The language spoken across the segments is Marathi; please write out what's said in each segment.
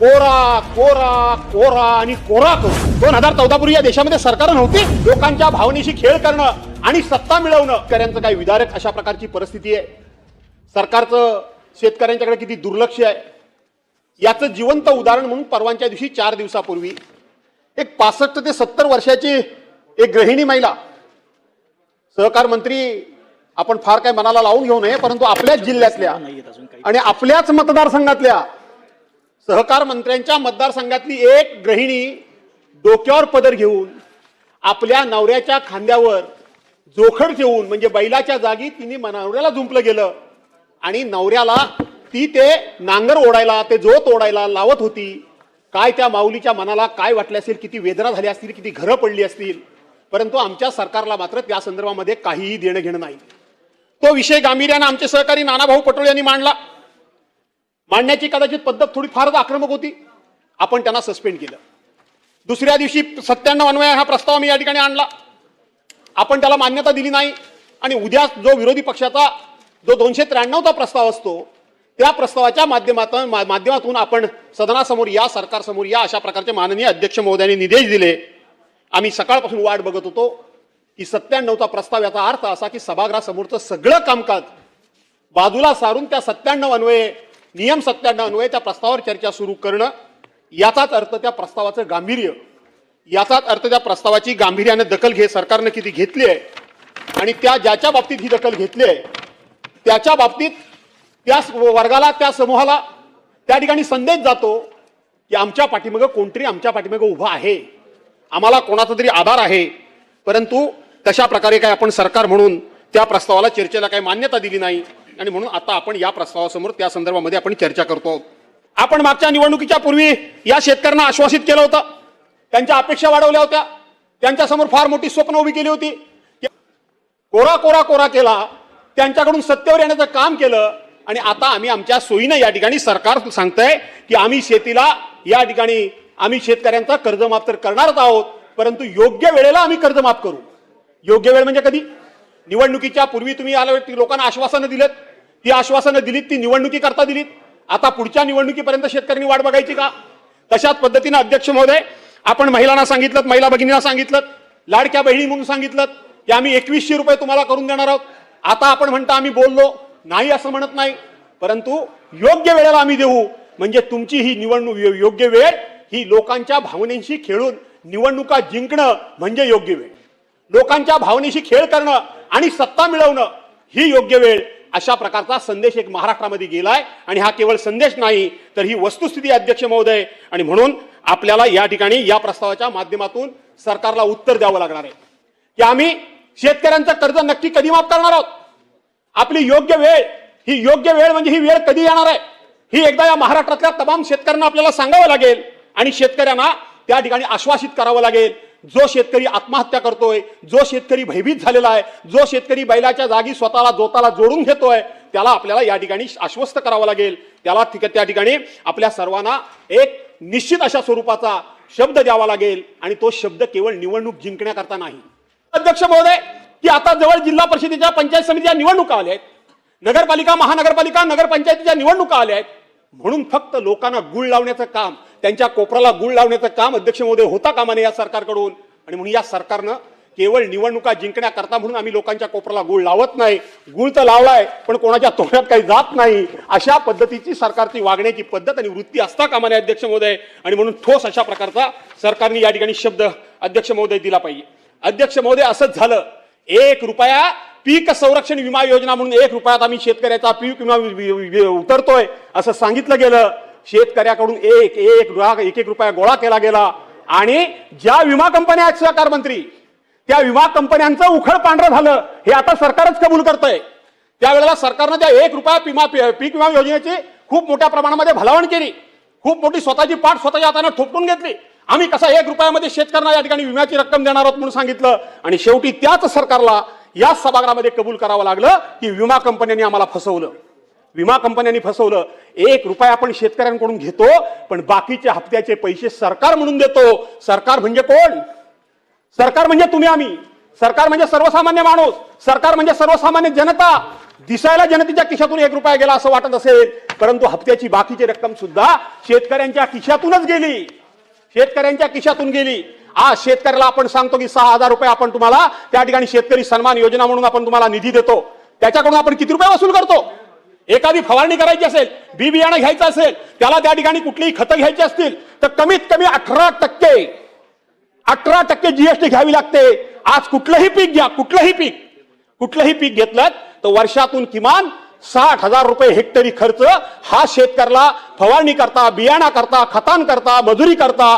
कोरा कोरा कोरा आणि कोरा करू. दोन हजार चौदा पूर्वी या देशामध्ये सरकार नव्हती. लोकांच्या भावनेशी खेळ करणं आणि सत्ता मिळवणं शेतकऱ्यांचं काही विदारक अशा प्रकारची परिस्थिती आहे. सरकारचं शेतकऱ्यांच्याकडे किती दुर्लक्ष आहे. याचं जिवंत उदाहरण म्हणून परवांच्या दिवशी चार दिवसापूर्वी एक पासष्ट ते सत्तर वर्षाची एक गृहिणी महिला सहकार मंत्री आपण फार काय मनाला लावून घेऊ नये परंतु आपल्याच जिल्ह्यातल्या आणि आपल्याच मतदारसंघातल्या सहकार मंत्र्यांच्या मतदारसंघातली एक गृहिणी डोक्यावर पदर घेऊन आपल्या नवऱ्याच्या खांद्यावर जोखड ठेवून म्हणजे बैलाच्या जागी तिने नवऱ्याला जुंपलं गेलं. आणि नवऱ्याला ती ते नांगर ओढायला ते जोत ओढायला लावत होती. काय त्या माऊलीच्या मनाला काय वाटले असेल किती वेदना झाली असतील किती घरं पडली असतील. परंतु आमच्या सरकारला मात्र त्या संदर्भामध्ये काहीही देणं घेणं नाही. तो विषय गांभीर्यानं आमचे सहकारी नानाभाऊ पटोळे यांनी मांडला. मांडण्याची कदाचित पद्धत थोडी फारच आक्रमक होती. आपण त्यांना सस्पेंड केलं. दुसऱ्या दिवशी सत्त्याण्णव अन्वय हा प्रस्ताव मी या ठिकाणी आणला. आपण त्याला मान्यता दिली नाही आणि उद्या जो विरोधी पक्षाचा जो दोनशे त्र्याण्णवचा प्रस्ताव असतो त्या प्रस्तावाच्या माध्यमातून मा- माध्यमातून आपण सदनासमोर या सरकारसमोर या अशा प्रकारचे माननीय अध्यक्ष महोदयांनी निर्देश दिले. आम्ही सकाळपासून वाट बघत होतो की सत्त्याण्णवचा प्रस्ताव याचा अर्थ असा की सभागृहासमोरचं सगळं कामकाज बाजूला सारून त्या सत्त्याण्णव अन्वये नियम सत्त्याण्णव अन्वये त्या प्रस्तावावर चर्चा सुरू करणं याचाच अर्थ त्या प्रस्तावाचं गांभीर्य. याचाच अर्थ त्या प्रस्तावाची गांभीर्याने दखल घे सरकारनं किती घेतली आहे आणि त्या ज्याच्या बाबतीत ही दखल घेतली आहे त्याच्या बाबतीत त्या वर्गाला त्या समूहाला त्या ठिकाणी संदेश जातो की आमच्या पाठीमागं कोणतरी आमच्या पाठीमागं उभं आहे. आम्हाला कोणाचा तरी आधार आहे. परंतु तशा प्रकारे काय आपण सरकार म्हणून त्या प्रस्तावाला चर्चेला काही मान्यता दिली नाही. आणि म्हणून आता आपण या प्रस्तावासमोर त्या संदर्भामध्ये आपण चर्चा करतो आहोत. आपण मागच्या निवडणुकीच्या पूर्वी या शेतकऱ्यांना आश्वासित केलं होतं. त्यांच्या अपेक्षा वाढवल्या होत्या. त्यांच्यासमोर फार मोठी स्वप्न उभी केली होती. कोरा कोरा कोरा केला. त्यांच्याकडून सत्तेवर येण्याचं काम केलं. आणि आता आम्ही आमच्या सोयीनं या ठिकाणी सरकार सांगतंय की आम्ही शेतीला या ठिकाणी आम्ही शेतकऱ्यांचा कर्जमाफ तर करणारच आहोत परंतु योग्य वेळेला आम्ही कर्जमाफ करू. योग्य वेळ म्हणजे कधी? निवडणुकीच्या पूर्वी तुम्ही आलं लोकांना आश्वासनं दिलेत. ती आश्वासनं दिलीत ती निवडणुकी करता दिलीत. आता पुढच्या निवडणुकीपर्यंत शेतकऱ्यांनी वाट बघायची का? तशाच पद्धतीनं अध्यक्ष महोदय आपण महिलांना सांगितलं महिला भगिनींना सांगितलं लाडक्या बहिणी म्हणून सांगितलं की आम्ही एकवीसशे रुपये तुम्हाला करून देणार आहोत. आता आपण म्हणता आम्ही बोललो नाही असं म्हणत नाही. परंतु योग्य वेळेला आम्ही देऊ. म्हणजे तुमची ही निवडणूक योग्य वेळ ही लोकांच्या भावनेशी खेळून निवडणुका जिंकणं म्हणजे योग्य वेळ. लोकांच्या भावनेशी खेळ करणं आणि सत्ता मिळवणं ही योग्य वेळ. अशा प्रकारचा संदेश एक महाराष्ट्रामध्ये गेलाय आणि हा केवळ संदेश नाही तर ही वस्तुस्थिती अध्यक्ष महोदय. आणि म्हणून आपल्याला या ठिकाणी या प्रस्तावाच्या माध्यमातून सरकारला उत्तर द्यावं लागणार आहे. की आम्ही शेतकऱ्यांचं कर्ज नक्की कधी माफ करणार आहोत? आपली योग्य वेळ ही योग्य वेळ म्हणजे ही वेळ कधी येणार आहे? ही एकदा या महाराष्ट्रातल्या तमाम शेतकऱ्यांना आपल्याला सांगावं लागेल आणि शेतकऱ्यांना त्या ठिकाणी आश्वासित करावं लागेल. जो शेतकरी आत्महत्या करतोय जो शेतकरी भयभीत झालेला आहे जो शेतकरी बैलाच्या जागी स्वतःला जोताला जोडून घेतोय त्याला आपल्याला या ठिकाणी आश्वस्त करावं लागेल. त्याला त्या ठिकाणी आपल्या सर्वांना एक निश्चित अशा स्वरूपाचा शब्द द्यावा लागेल आणि तो शब्द केवळ निवडणूक जिंकण्याकरता नाही. अध्यक्ष महोदय की आता जवळ जिल्हा परिषदेच्या पंचायत समितीच्या निवडणुका आल्या आहेत. नगरपालिका महानगरपालिका नगरपंचायतीच्या निवडणुका आल्या आहेत. म्हणून फक्त लोकांना गुळ लावण्याचं काम त्यांच्या कोपराला गुळ लावण्याचं काम अध्यक्ष महोदय होता कामा नये या सरकारकडून? आणि म्हणून या सरकारनं केवळ निवडणुका जिंकण्याकरता म्हणून आम्ही लोकांच्या कोपराला गुळ लावत नाही. गुळ तर लावलाय पण कोणाच्या तोंडात काही जात नाही. अशा पद्धतीची सरकारची वागण्याची पद्धत आणि वृत्ती असता कामा नये अध्यक्ष महोदय. आणि म्हणून ठोस अशा प्रकारचा सरकारने या ठिकाणी शब्द अध्यक्ष महोदय दिला पाहिजे. अध्यक्ष महोदय असंच झालं. एक रुपया पीक संरक्षण विमा योजना म्हणून एक रुपयात आम्ही शेतकऱ्याचा पीक विमा उतरतोय असं सांगितलं गेलं. शेतकऱ्याकडून एक एक एक एक रुपया गोळा केला गेला. आणि ज्या विमा कंपन्या आहेत सहकार मंत्री त्या विमा कंपन्यांचं उखड पांढरं झालं. हे आता सरकारच कबूल करतंय. त्यावेळेला सरकारनं त्या एक रुपया पिमा पीक विमा योजनेची खूप मोठ्या प्रमाणामध्ये भलावण केली. खूप मोठी स्वतःची पाठ स्वतःच्या हाताने ठोपटून घेतली. आम्ही कसा एक रुपयामध्ये शेतकऱ्यांना या ठिकाणी विम्याची रक्कम देणार आहोत म्हणून सांगितलं. आणि शेवटी त्याच सरकारला या सभागृहामध्ये कबूल करावं लागलं की विमा कंपन्यांनी आम्हाला फसवलं. विमा कंपन्यांनी फसवलं. एक रुपया आपण शेतकऱ्यांकडून घेतो पण बाकीचे हप्त्याचे पैसे सरकार म्हणून देतो. सरकार म्हणजे कोण? सरकार म्हणजे तुम्ही आम्ही. सरकार म्हणजे सर्वसामान्य माणूस. सरकार म्हणजे सर्वसामान्य जनता. दिसायला जनतेच्या खिशातून एक रुपया गेला असं वाटत असेल परंतु हप्त्याची बाकीची रक्कम सुद्धा शेतकऱ्यांच्या खिशातूनच गेली. शेतकऱ्यांच्या खिशातून गेली. आज शेतकऱ्याला आपण सांगतो की सहा हजार रुपये आपण तुम्हाला त्या ठिकाणी शेतकरी सन्मान योजना म्हणून आपण तुम्हाला निधी देतो. त्याच्याकडून आपण किती रुपये वसूल करतो? एखादी फवारणी करायची असेल बी बियाणं घ्यायचं असेल त्याला त्या ठिकाणी कुठलीही खतं घ्यायची असतील तर कमीत कमी अठरा टक्के अठरा टक्के जीएसटी घ्यावी लागते. आज कुठलंही पीक घ्या कुठलंही पीक. कुठलंही पीक घेतलं तर वर्षातून किमान साठ हजार रुपये हेक्टरी खर्च हा शेतकऱ्याला फवारणी करता बियाणा करता खतान करता मजुरी करता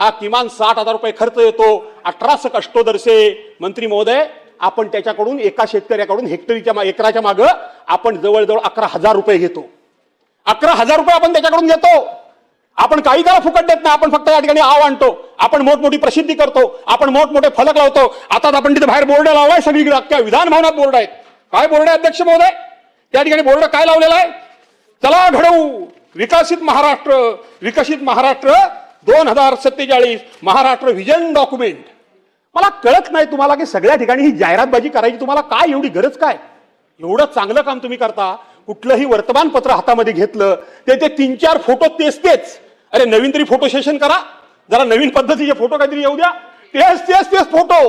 हा किमान साठ हजार रुपये खर्च येतो. अठरास कष्टोदर्शे मंत्री महोदय आपण त्याच्याकडून एका शेतकऱ्याकडून हेक्टरीच्या मा- एकराच्या मागं आपण जवळजवळ अकरा हजार रुपये घेतो. अकरा हजार रुपये आपण त्याच्याकडून घेतो. आपण काही त्याला फुकट देत नाही. आपण फक्त या ठिकाणी आव आणतो. आपण मोठमोठी प्रसिद्धी करतो. आपण मोठमोठे फलक लावतो. आता आपण तिथे बाहेर बोर्ड लावलाय सगळीकडे अख्ख्या विधानभवनात बोर्ड आहेत. काय बोर्ड आहे अध्यक्ष महोदय? त्या ठिकाणी बोर्ड काय लावलेला आहे? चला घडवू. विकसित महाराष्ट्र. विकसित महाराष्ट्र दोन हजार सत्तेचाळीस. Maharashtra vision document. मला कळत नाही तुम्हाला की सगळ्या ठिकाणी ही जाहिरातबाजी करायची तुम्हाला काय एवढी गरज काय? एवढं चांगलं काम तुम्ही करता कुठलंही वर्तमानपत्र हातामध्ये घेतलं ते ते तीन चार फोटो तेच तेच अरे नवीन तरी फोटो सेशन करा. जरा नवीन पद्धतीचे फोटो काहीतरी येऊ द्या. तेच तेच तेच फोटो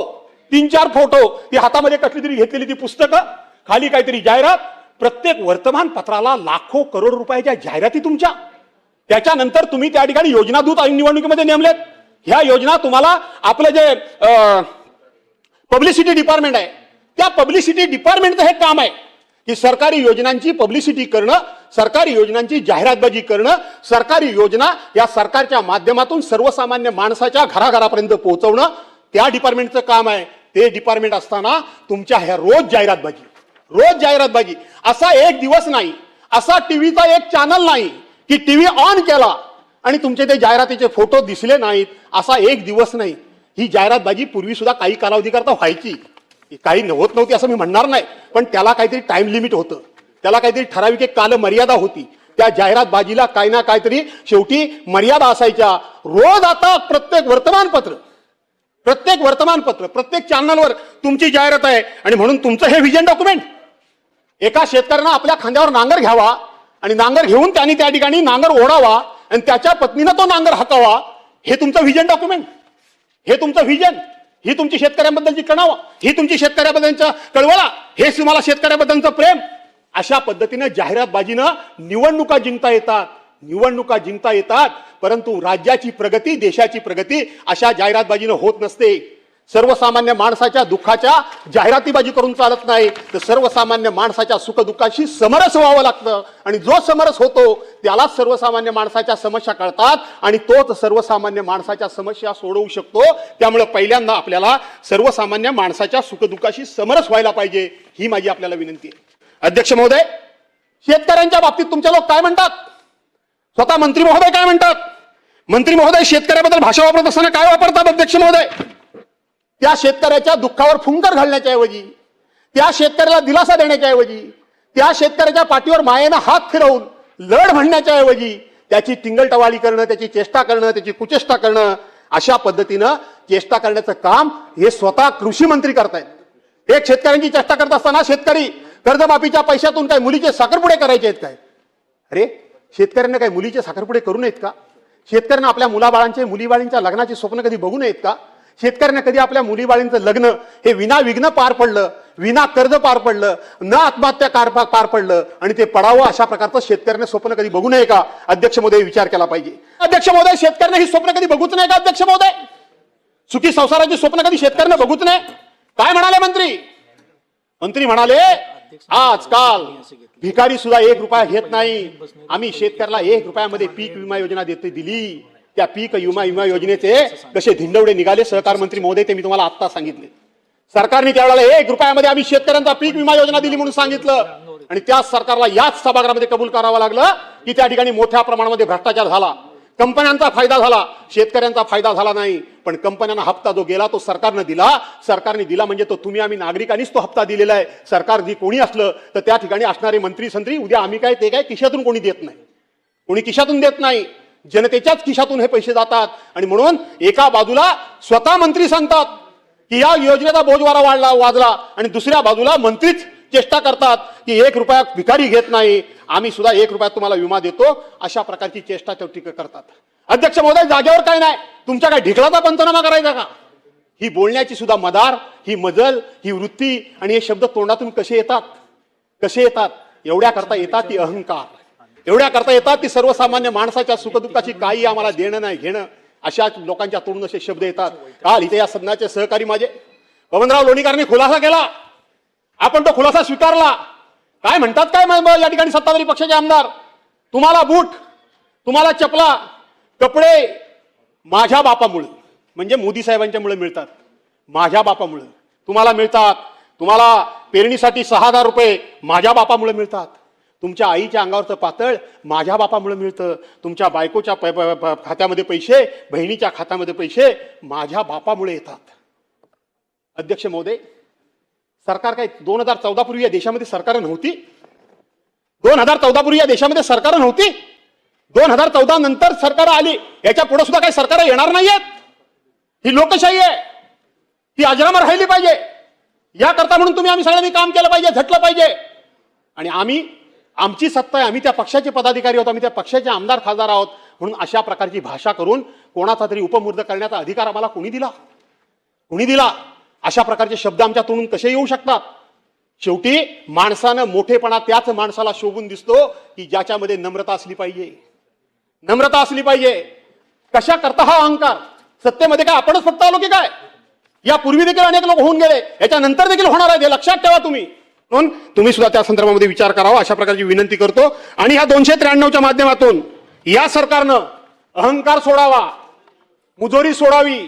तीन चार फोटो ती हातामध्ये कसली तरी घेतलेली ती पुस्तकं. खाली काहीतरी जाहिरात. प्रत्येक वर्तमानपत्राला लाखो करोड रुपयाच्या जाहिराती तुमच्या. त्याच्यानंतर तुम्ही त्या ठिकाणी योजनादूत निवडणुकीमध्ये नेमलेत. ह्या योजना तुम्हाला आपलं जे पब्लिसिटी डिपार्टमेंट आहे त्या पब्लिसिटी डिपार्टमेंटचं हे काम आहे. की सरकारी योजनांची पब्लिसिटी करणं सरकारी योजनांची जाहिरातबाजी करणं सरकारी योजना या सरकारच्या माध्यमातून सर्वसामान्य माणसाच्या घराघरापर्यंत पोहोचवणं त्या डिपार्टमेंटचं काम आहे. ते डिपार्टमेंट असताना तुमच्या ह्या रोज जाहिरातबाजी रोज जाहिरातबाजी. असा एक दिवस नाही असा टीव्हीचा एक चॅनल नाही की टीव्ही ऑन केला आणि तुमचे ते जाहिरातीचे फोटो दिसले नाहीत असा एक दिवस नाही. ही जाहिरातबाजी पूर्वी सुद्धा काही कालावधी करता व्हायची. काही होत नव्हती असं मी म्हणणार नाही पण त्याला काहीतरी टाइम लिमिट होतं. त्याला काहीतरी ठराविक एक काल मर्यादा होती. त्या जाहिरातबाजीला काही ना काहीतरी शेवटी मर्यादा असायच्या. रोज आता प्रत्येक वर्तमानपत्र प्रत्येक वर्तमानपत्र प्रत्येक चॅनलवर तुमची जाहिरात आहे आणि म्हणून तुमचं हे व्हिजन डॉक्युमेंट एका शेतकऱ्यानं आपल्या खांद्यावर नांगर घ्यावा आणि नांगर घेऊन त्यांनी त्या ठिकाणी नांगर ओढावा. आणि त्याच्या पत्नीनं तो नांगर हाकावा हे तुमचं व्हिजन डॉक्युमेंट हे तुमचं व्हिजन ही तुमची शेतकऱ्यांबद्दलची कणाव. ही तुमची शेतकऱ्याबद्दलचा कळवळा. हेच तुम्हाला शेतकऱ्याबद्दलचं प्रेम. अशा पद्धतीनं जाहिरातबाजीनं निवडणुका जिंकता येतात. निवडणुका जिंकता येतात. परंतु राज्याची प्रगती देशाची प्रगती अशा जाहिरातबाजीनं होत नसते. सर्वसामान्य माणसाच्या दुःखाच्या जाहिरातीबाजी करून चालत नाही. तर सर्वसामान्य माणसाच्या सुखदुःखाशी समरस व्हावं लागतं. आणि जो समरस होतो त्यालाच सर्वसामान्य माणसाच्या समस्या कळतात आणि तोच सर्वसामान्य माणसाच्या समस्या सोडवू शकतो. त्यामुळे पहिल्यांदा आपल्याला सर्वसामान्य माणसाच्या सुखदुःखाशी समरस व्हायला पाहिजे ही माझी आपल्याला विनंती आहे. अध्यक्ष महोदय शेतकऱ्यांच्या बाबतीत तुमचे लोक काय म्हणतात? स्वतः मंत्री महोदय काय म्हणतात? मंत्री महोदय शेतकऱ्याबद्दल भाषा वापरत असताना काय वापरतात अध्यक्ष महोदय? त्या शेतकऱ्याच्या दुःखावर फुंकर घालण्याच्या ऐवजी त्या शेतकऱ्याला दिलासा देण्याच्या ऐवजी त्या शेतकऱ्याच्या पाठीवर मायेनं हात फिरवून लढ म्हणण्याच्या ऐवजी त्याची टिंगलटवाळी करणं त्याची चेष्टा करणं त्याची कुचेष्टा करणं अशा पद्धतीनं चेष्टा करण्याचं काम हे स्वतः कृषी मंत्री करतायत. एक शेतकऱ्यांची चेष्टा करत असताना शेतकरी कर्जमाफीच्या पैशातून काय मुलीचे साखरपुडे करायचे आहेत काय? अरे शेतकऱ्यांना काही मुलीचे साखरपुडे करू नयेत का? शेतकऱ्यांना आपल्या मुलाबाळांचे मुलीबाळींच्या लग्नाची स्वप्न कधी बघू नयेत का? शेतकऱ्यांना कधी आपल्या मुलीबाळींचं लग्न हे विना विघ्न पार पडलं विना कर्ज पार पडलं न आत्महत्या कार पार पडलं आणि ते पडावं अशा प्रकारचं शेतकऱ्यांना स्वप्न कधी बघू नये का? अध्यक्ष महोदय विचार केला पाहिजे. अध्यक्ष महोदय शेतकऱ्यांना ही स्वप्न कधी बघूच नाही का अध्यक्ष महोदय? सुखी संसाराची स्वप्न कधी शेतकऱ्यांना बघूच नाही काय म्हणाले मंत्री? मंत्री म्हणाले आजकाल भिकारी सुद्धा एक रुपया घेत नाही. आम्ही शेतकऱ्याला एक रुपयामध्ये पीक विमा योजना देते दिली. त्या पीक विमा विमा योजनेचे कसे धिंडवडे निघाले? सहकार मंत्री महोदय ते मी तुम्हाला आत्ता सांगितले. सरकारने त्यावेळेला एक रुपयामध्ये आम्ही शेतकऱ्यांचा पीक विमा योजना दिली म्हणून सांगितलं. आणि त्याच सरकारला याच सभागृहामध्ये कबूल करावं लागलं की त्या ठिकाणी मोठ्या प्रमाणामध्ये भ्रष्टाचार झाला. कंपन्यांचा फायदा झाला. शेतकऱ्यांचा फायदा झाला नाही. पण कंपन्यांना हप्ता जो गेला तो सरकारनं दिला. सरकारने दिला म्हणजे तो तुम्ही आम्ही नागरिकांनीच तो हप्ता दिलेला आहे. सरकार जी कोणी असलं तर त्या ठिकाणी असणारे मंत्री संत्री उद्या आम्ही काय ते काय किशातून कोणी देत नाही. कोणी किशातून देत नाही. जनतेच्याच खिशातून हे पैसे जातात. आणि म्हणून एका बाजूला स्वतः मंत्री सांगतात की या योजनेचा बोजवारा वाढला वाजला. आणि दुसऱ्या बाजूला मंत्रीच चेष्टा करतात की एक रुपया भिकारी घेत नाही. आम्ही सुद्धा एक रुपयात तुम्हाला विमा देतो. अशा प्रकारची चेष्टा त्या टीका करतात. अध्यक्ष महोदय जागेवर काय नाही. तुमच्या काय ढिकळाचा पंचनामा करायचा का? ही बोलण्याची सुद्धा मदार ही मजल ही वृत्ती आणि हे शब्द तोंडातून कसे येतात? कसे येतात? एवढ्या करता येतात ती अहंकार. एवढ्या करता येतात की सर्वसामान्य माणसाच्या सुखदुःखाची काही आम्हाला देणं नाही घेणं. अशा लोकांच्या तोंडून असे शब्द येतात. काल इथे या सदनाचे सहकारी माझे. पवनराव लोणीकरांनी खुलासा केला. आपण तो खुलासा स्वीकारला. काय म्हणतात काय या ठिकाणी सत्ताधारी पक्षाचे आमदार? तुम्हाला बूट तुम्हाला चपला कपडे माझ्या बापामुळे म्हणजे मोदी साहेबांच्यामुळे मिळतात. माझ्या बापामुळे. तुम्हाला मिळतात. तुम्हाला पेरणीसाठी सहा हजार रुपये माझ्या बापामुळे मिळतात. तुमच्या आईच्या अंगावरचं पातळ माझ्या बापामुळे मिळतं. तुमच्या बायकोच्या प- प- खात्यामध्ये पैसे बहिणीच्या खात्यामध्ये पैसे माझ्या बापामुळे येतात. अध्यक्ष महोदय सरकार काय दोन हजार चौदा पूर्वी या देशामध्ये सरकार नव्हती? दोन हजार चौदा पूर्वी या देशामध्ये सरकार नव्हती? दोन हजार चौदा नंतर सरकार आली. याच्यापुढे सुद्धा काही सरकार येणार नाहीयेत? ही लोकशाही आहे. ती अजरामर राहिली पाहिजे. याकरता म्हणून तुम्ही आम्ही सगळ्यांनी काम केलं पाहिजे झटलं पाहिजे. आणि आम्ही आमची सत्ता आहे आम्ही त्या पक्षाचे पदाधिकारी आहोत आम्ही त्या पक्षाचे आमदार खासदार आहोत म्हणून अशा प्रकारची भाषा करून कोणाचा तरी उपमुर्द करण्याचा अधिकार आम्हाला कोणी दिला? कोणी दिला? अशा प्रकारचे शब्द आमच्या तोंडून कसे येऊ शकतात? शेवटी माणसानं मोठेपणा त्याच माणसाला शोभून दिसतो की ज्याच्यामध्ये नम्रता असली पाहिजे. नम्रता असली पाहिजे. कशा करता हा अहंकार? सत्तेमध्ये काय आपणच फक्त आलो की काय? यापूर्वी देखील अनेक लोक होऊन गेले. याच्यानंतर देखील होणार आहे लक्षात ठेवा तुम्ही. म्हणून तुम्ही सुद्धा त्या संदर्भामध्ये विचार करावा अशा प्रकारची विनंती करतो. आणि ह्या दोनशे त्र्याण्णवच्या माध्यमातून या सरकारनं अहंकार सोडावा मुजोरी सोडावी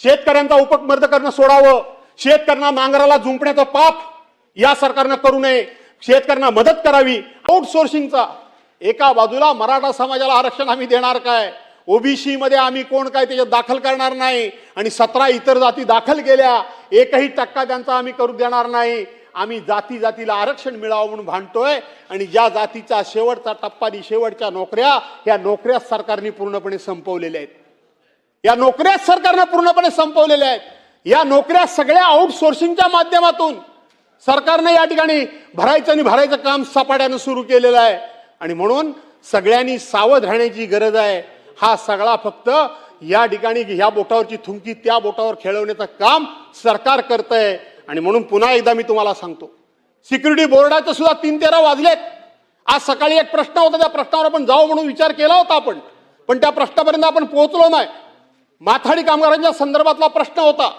शेतकऱ्यांचा उपमर्द करणं सोडावं शेतकऱ्यांना नांगराला जुंपण्याचं पाप या सरकारनं करू नये शेतकऱ्यांना मदत करावी. आउटसोर्सिंगचा एका बाजूला मराठा समाजाला आरक्षण आम्ही देणार काय? ओबीसी मध्ये आम्ही कोण काय त्याच्यात दाखल करणार नाही? आणि सतरा इतर जाती दाखल केल्या एकही टक्का त्यांचा आम्ही करू देणार नाही. आम्ही जाती जातीला आरक्षण मिळावं म्हणून भांडतोय आणि ज्या जातीचा शेवटचा टप्पा आणि शेवटच्या नोकऱ्या या नोकऱ्या सरकारने पूर्णपणे संपवलेल्या आहेत. या नोकऱ्या सरकारनं पूर्णपणे संपवलेल्या आहेत. या नोकऱ्या सगळ्या आउटसोर्सिंगच्या माध्यमातून सरकारनं या ठिकाणी भरायचं आणि भरायचं काम सपाट्यानं सुरू केलेलं आहे. आणि म्हणून सगळ्यांनी सावध राहण्याची गरज आहे. हा सगळा फक्त या ठिकाणी ह्या बोटावरची थुंकी त्या बोटावर खेळवण्याचं काम सरकार करतंय. आणि म्हणून पुन्हा एकदा मी तुम्हाला सांगतो. सिक्युरिटी बोर्डाचं सुद्धा तीन तेरा वाजलेत. आज सकाळी एक प्रश्न होता त्या प्रश्नावर आपण जाऊ म्हणून विचार केला होता आपण. पण त्या प्रश्नापर्यंत आपण पोहोचलो नाही. माथाडी कामगारांच्या संदर्भातला प्रश्न होता.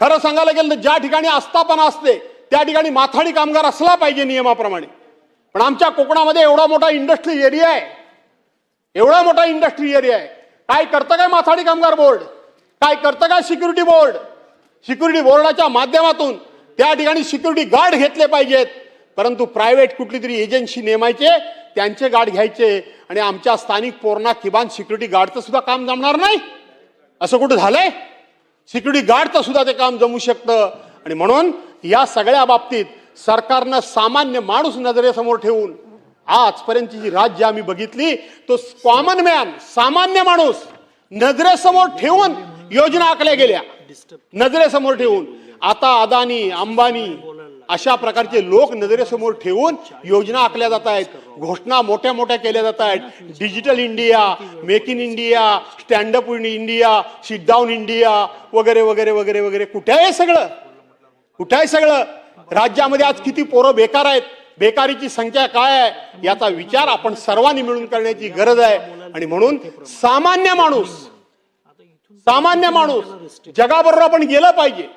खरं सांगायला गेलं तर ज्या ठिकाणी आस्थापना असते त्या ठिकाणी माथाडी कामगार असला पाहिजे नियमाप्रमाणे. पण आमच्या कोकणामध्ये एवढा मोठा इंडस्ट्री एरिया आहे. एवढा मोठा इंडस्ट्री एरिया आहे. काय करतं काय माथाडी कामगार बोर्ड? काय करतं काय सिक्युरिटी बोर्ड? सिक्युरिटी बोर्डाच्या माध्यमातून त्या ठिकाणी सिक्युरिटी गार्ड घेतले पाहिजेत. परंतु प्रायव्हेट कुठली तरी एजन्सी नेमायचे त्यांचे गार्ड घ्यायचे आणि आमच्या स्थानिक पोरणा किमान सिक्युरिटी गार्डचं सुद्धा काम जमणार नाही. असं कुठं झालंय? सिक्युरिटी गार्डचं सुद्धा ते काम जमू शकतं. आणि म्हणून या सगळ्या बाबतीत सरकारनं सामान्य माणूस नजरेसमोर ठेवून आजपर्यंतची जी राज्य आम्ही बघितली तो कॉमन मॅन सामान्य माणूस नजरेसमोर ठेवून योजना आखल्या गेल्या. नजरेसमोर ठेवून. आता अदानी अंबानी अशा प्रकारचे लोक नजरेसमोर ठेवून योजना आखल्या जात आहेत. घोषणा मोठ्या मोठ्या केल्या जात आहेत. Digital India make in India stand up up India sit down India वगैरे वगैरे वगैरे वगैरे. कुठे आहे सगळं? कुठे आहे सगळं? राज्यामध्ये आज किती पोरं बेकार आहेत? बेकारीची संख्या काय आहे? याचा विचार आपण सर्वांनी मिळून करण्याची गरज आहे. आणि म्हणून सामान्य माणूस सामान्य माणूस जगाबरोबर आपण गेलं पाहिजे.